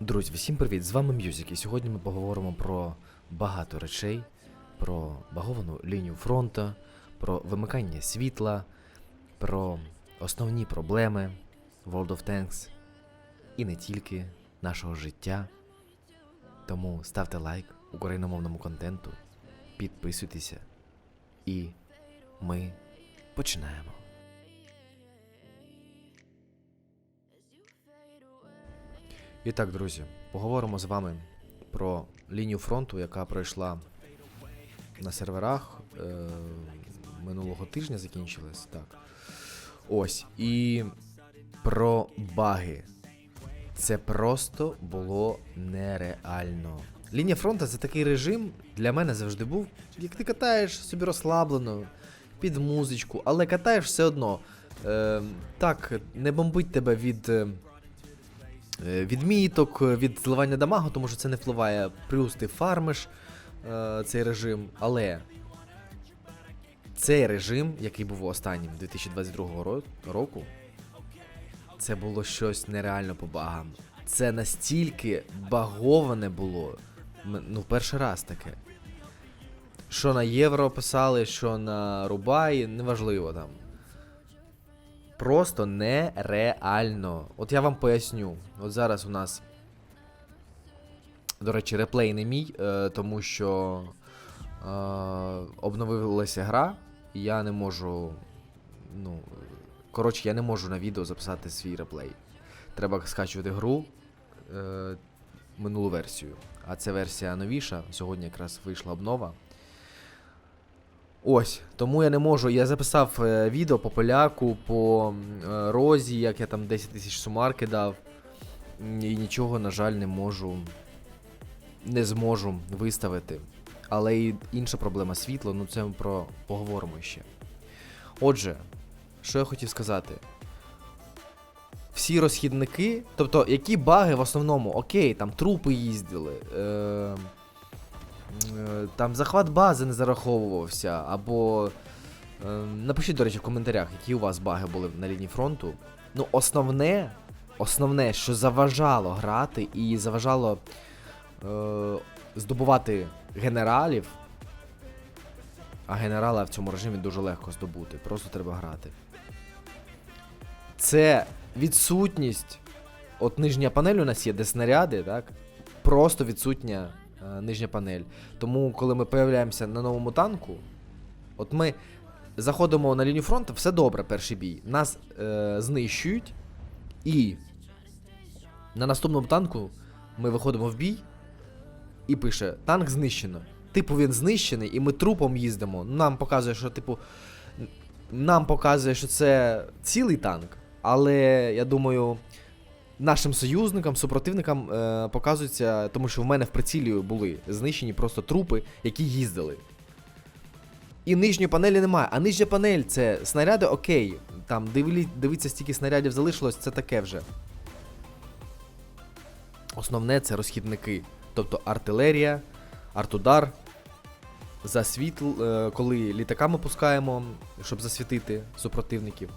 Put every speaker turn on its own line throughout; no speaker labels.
Друзі, всім привіт! З вами Мюзик, і сьогодні ми поговоримо про багато речей, про баговану лінію фронту, про вимикання світла, про основні проблеми World of Tanks і не тільки нашого життя. Тому ставте лайк україномовному контенту, підписуйтеся, і ми починаємо. І так, друзі, поговоримо з вами про лінію фронту, яка пройшла на серверах е- минулого тижня закінчилась. Так. Ось. І про баги. Це просто було нереально. Лінія фронту це такий режим для мене завжди був, як ти катаєш собі розслаблено, під музичку, але катаєш все одно. Е, так, не бомбить тебе від. Е, відміток, е, від зливання дамагу, тому що це не впливає. Плюс ти фармиш е, цей режим. Але цей режим, який був останнім 2022 року, це було щось нереально по багам. Це настільки баговане було. Ну, перший раз таке. Що на євро писали, що на Рубаї, неважливо там. Просто нереально. От я вам поясню. От зараз у нас. До речі, реплей не мій, е, тому що е, обновилася гра, і я не можу. Ну. Коротше, я не можу на відео записати свій реплей. Треба скачувати гру е, минулу версію. А це версія новіша. Сьогодні якраз вийшла обнова. Ось, тому я не можу. Я записав е, відео по поляку, по е, розі, як я там 10 тисяч сумар кидав. І нічого, на жаль, не можу. Не зможу виставити. Але і інша проблема світло, ну це ми про поговоримо ще. Отже, що я хотів сказати. Всі розхідники, тобто, які баги в основному, окей, там трупи їздили. Е, там захват бази не зараховувався, або. Е, напишіть, до речі, в коментарях, які у вас баги були на лінії фронту. Ну, основне, основне, що заважало грати і заважало е, здобувати генералів. А генерала в цьому режимі дуже легко здобути, просто треба грати. Це відсутність. От нижня панель у нас є, де снаряди, так? Просто відсутня е, нижня панель. Тому, коли ми появляємося на новому танку, от ми заходимо на лінію фронту, все добре, перший бій. Нас е, знищують, і на наступному танку ми виходимо в бій і пише: танк знищено. Типу він знищений, і ми трупом їздимо. Нам показує, що, типу, нам показує, що це цілий танк, але я думаю. Нашим союзникам, супротивникам е, показується, тому що в мене в прицілі були знищені просто трупи, які їздили. І нижньої панелі немає. А нижня панель це снаряди, окей. Там дивлі, дивіться, стільки снарядів залишилось, це таке вже. Основне це розхідники. Тобто артилерія, артудар, засвітл, е, коли літаками пускаємо, щоб засвітити супротивників.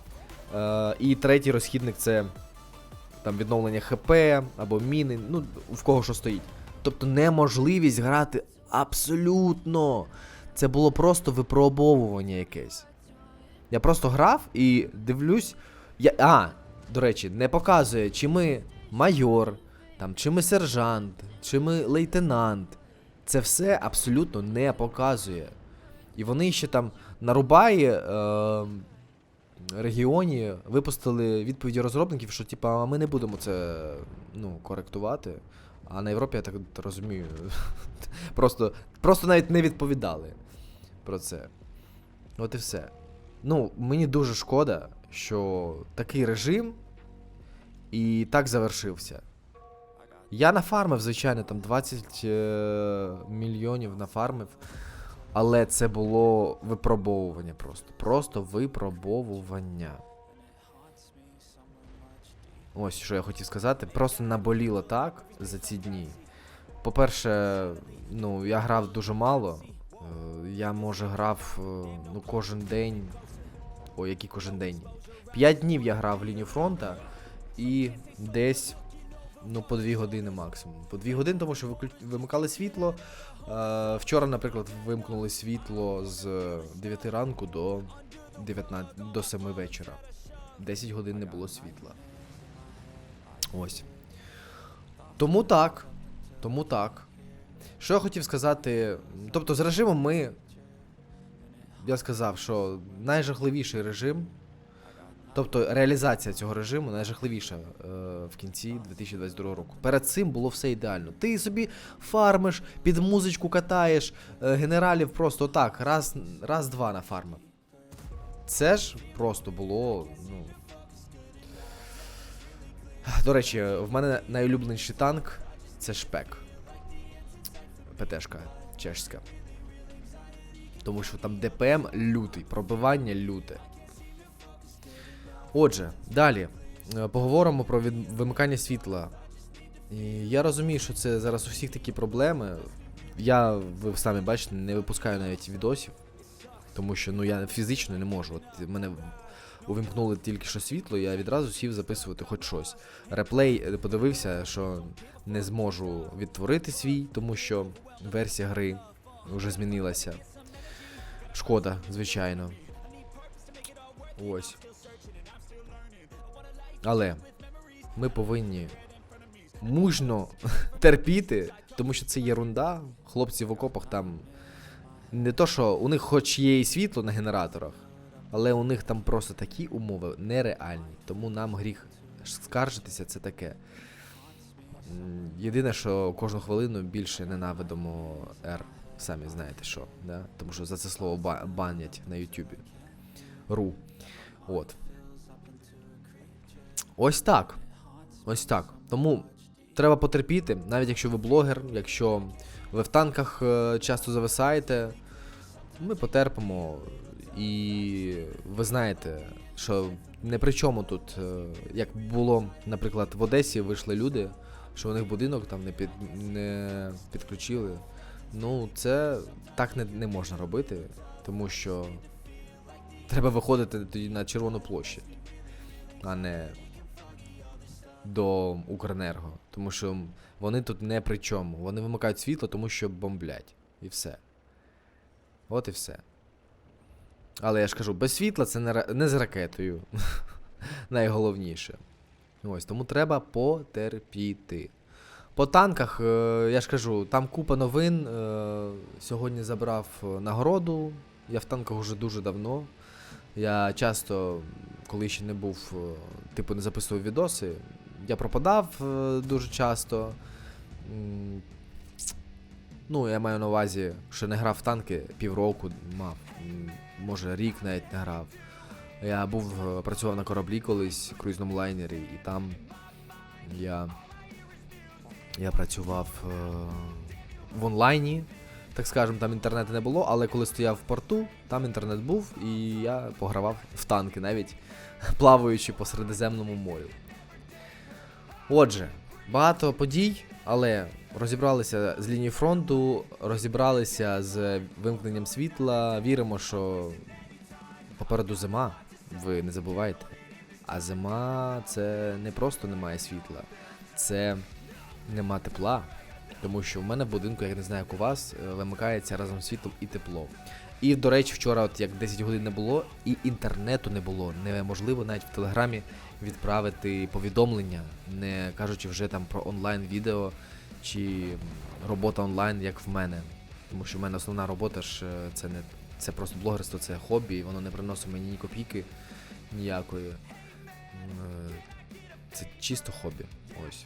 Е, і третій розхідник це там відновлення ХП або міни, ну, в кого що стоїть. Тобто неможливість грати абсолютно. Це було просто випробовування якесь. Я просто грав і дивлюсь. Я, а, до речі, не показує, чи ми майор, там, чи ми сержант, чи ми лейтенант. Це все абсолютно не показує. І вони ще там на Рубаї е, регіоні випустили відповіді розробників, що типа ми не будемо це ну, коректувати. А на Європі, я так розумію, просто, просто навіть не відповідали про це. От і все. Ну, мені дуже шкода, що такий режим і так завершився. Я нафармив, звичайно, там 20 е, мільйонів нафармив. Але це було випробовування просто. Просто випробовування. Ось що я хотів сказати. Просто наболіло так за ці дні. По-перше, ну, я грав дуже мало. Е, Я, може, грав е, ну, кожен день. Ой, який кожен день. П'ять днів я грав в лінію фронта і десь Ну, по 2 години максимум. По 2 години, тому що вимикали світло. Е, вчора, наприклад, вимкнули світло з 9 ранку до 19, до 7 вечора. 10 годин не було світла. Ось. Тому так. Тому так. Що я хотів сказати. Тобто, з режимом ми. Я сказав, що найжахливіший режим. Тобто реалізація цього режиму найжахливіша е, в кінці 2022 року. Перед цим було все ідеально. Ти собі фармиш, під музичку катаєш, е, генералів просто так, раз, раз-два нафармив. Це ж просто було. Ну. До речі, в мене найулюбленіший танк це шпек. ПТшка чешська. Тому що там ДПМ лютий, пробивання люте. Отже, далі е, поговоримо про від... вимикання світла. І я розумію, що це зараз у всіх такі проблеми. Я, ви самі бачите, не випускаю навіть відосів, тому що ну, я фізично не можу. От мене увімкнули тільки що світло, я відразу сів записувати хоч щось. Реплей е, подивився, що не зможу відтворити свій, тому що версія гри вже змінилася. Шкода, звичайно. Ось. Але ми повинні мужно терпіти, тому що це єрунда. Хлопці в окопах там. Не то, що у них хоч є і світло на генераторах, але у них там просто такі умови нереальні. Тому нам гріх скаржитися це таке. Єдине, що кожну хвилину більше ненавидимо R. Самі знаєте що, да? Тому що за це слово банять на Ютубі. Ру. От. Ось так. Ось так. Тому треба потерпіти, навіть якщо ви блогер, якщо ви в танках е, часто зависаєте, ми потерпимо. І ви знаєте, що не при чому тут, е, як було, наприклад, в Одесі вийшли люди, що у них будинок там не, під, не підключили. Ну, це так не, не можна робити, тому що треба виходити тоді на Червону площадь, а не до Укренерго. Тому що вони тут не при чому. Вони вимикають світло, тому що бомблять. І все. От і все. Але я ж кажу, без світла це не, не з ракетою. Найголовніше. Ось, тому треба потерпіти. По танках, е, я ж кажу, там купа новин. Е, сьогодні забрав е, нагороду. Я в танках вже дуже давно. Я часто, коли ще не був, типу, не записував відоси, я пропадав е, дуже часто. Ну, я маю на увазі, що не грав в танки півроку мав. Може, рік навіть не грав. Я був, е, працював на кораблі колись, в круїзному лайнері, і там я, я працював е, в онлайні, так скажемо, там інтернету не було, але коли стояв в порту, там інтернет був, і я погравав в танки, навіть плаваючи по Середземному морю. Отже, багато подій, але розібралися з лінії фронту, розібралися з вимкненням світла. Віримо, що попереду зима, ви не забувайте. А зима це не просто немає світла, це нема тепла. Тому що в мене в будинку, я не знаю, як у вас, е, вимикається разом з світлом і тепло. І, до речі, вчора, от як 10 годин не було, і інтернету не було. Неможливо навіть в телеграмі відправити повідомлення, не кажучи вже там про онлайн-відео чи робота онлайн, як в мене. Тому що в мене основна робота ж е, це не це просто блогерство, це хобі, і воно не приносить мені ні копійки ніякої. Е, Це чисто хобі. Ось.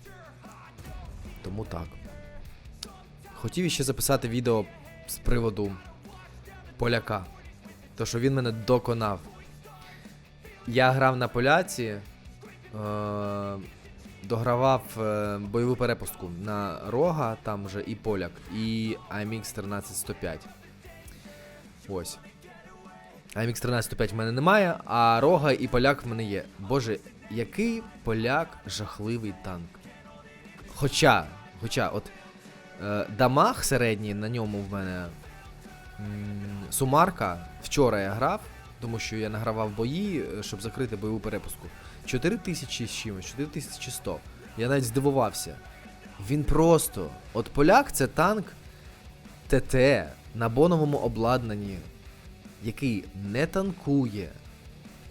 Тому так. Хотів ще записати відео з приводу поляка. То, що він мене доконав. Я грав на поляці, е, догравав е, бойову перепустку на рога, там вже і поляк, і IMX 13105. Ось. IMX 13105 в мене немає, а рога і поляк в мене є. Боже, який поляк жахливий танк. Хоча, хоча, от е, дамаг середній на ньому в мене сумарка. Вчора я грав, тому що я награвав бої, е, щоб закрити бойову перепуску. 4000 з чимось, 4100. Я навіть здивувався. Він просто. От поляк це танк ТТ на боновому обладнанні, який не танкує,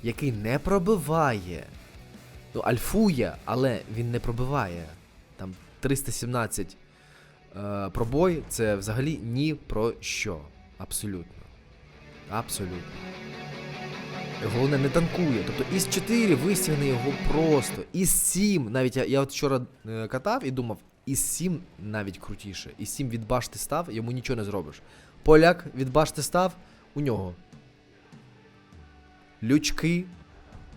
який не пробиває. Ну, альфує, але він не пробиває. Там 317 е, пробой це взагалі ні про що. Абсолютно. Абсолютно. Головне, не танкує. Тобто із 4 вистягне його просто. Із 7, навіть я, я от вчора е, катав і думав, із 7 навіть крутіше. Із 7 від башти став, йому нічого не зробиш. Поляк від башти став, у нього. Лючки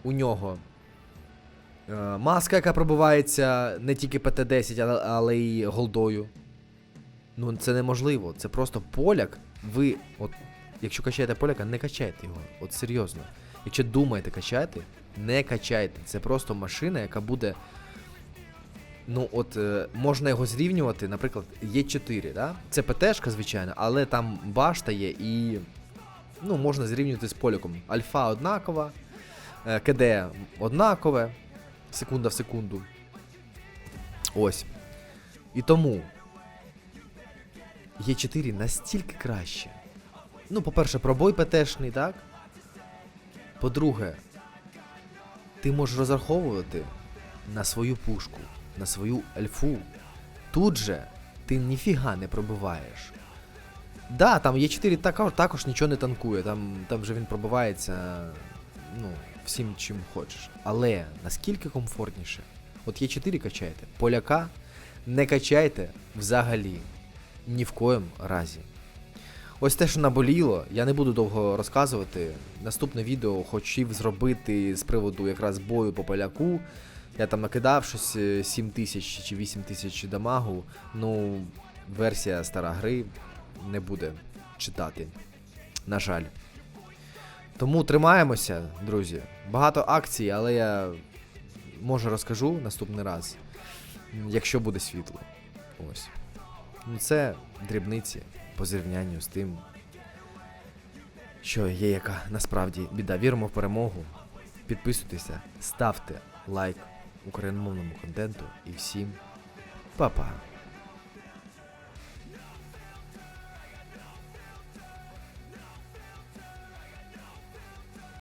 у нього. Е, маска, яка пробивається не тільки ПТ-10, але, але й голдою. Ну, це неможливо. Це просто поляк. Ви, от, якщо качаєте поляка, не качайте його. От серйозно. Якщо думаєте качати, не качайте. Це просто машина, яка буде. Ну, от е, можна його зрівнювати, наприклад, Є4, да? Це ПТшка, звичайно, але там башта є і. Ну, можна зрівнювати з поляком. Альфа однакова, е, КД однакове, секунда в секунду. Ось. І тому Є4 настільки краще. Ну, по-перше, пробой ПТшний, так? По-друге, ти можеш розраховувати на свою пушку, на свою ельфу. Тут же ти ніфіга не пробиваєш. Да, там Є4 також, також нічого не танкує, там, там вже він пробивається ну, всім чим хочеш. Але наскільки комфортніше? От Є4 качаєте, поляка не качайте взагалі. Ні в коєм разі. Ось те, що наболіло, я не буду довго розказувати. Наступне відео хотів зробити з приводу якраз бою по поляку. Я там накидав щось е, 7 тисяч чи 8 тисяч дамагу. Ну, версія стара гри не буде читати. На жаль. Тому тримаємося, друзі. Багато акцій, але я може розкажу наступний раз, якщо буде світло. Ось. Ну, це дрібниці по зрівнянню з тим, що є яка насправді біда. Віримо в перемогу. Підписуйтеся, ставте лайк україномовному контенту і всім па-па.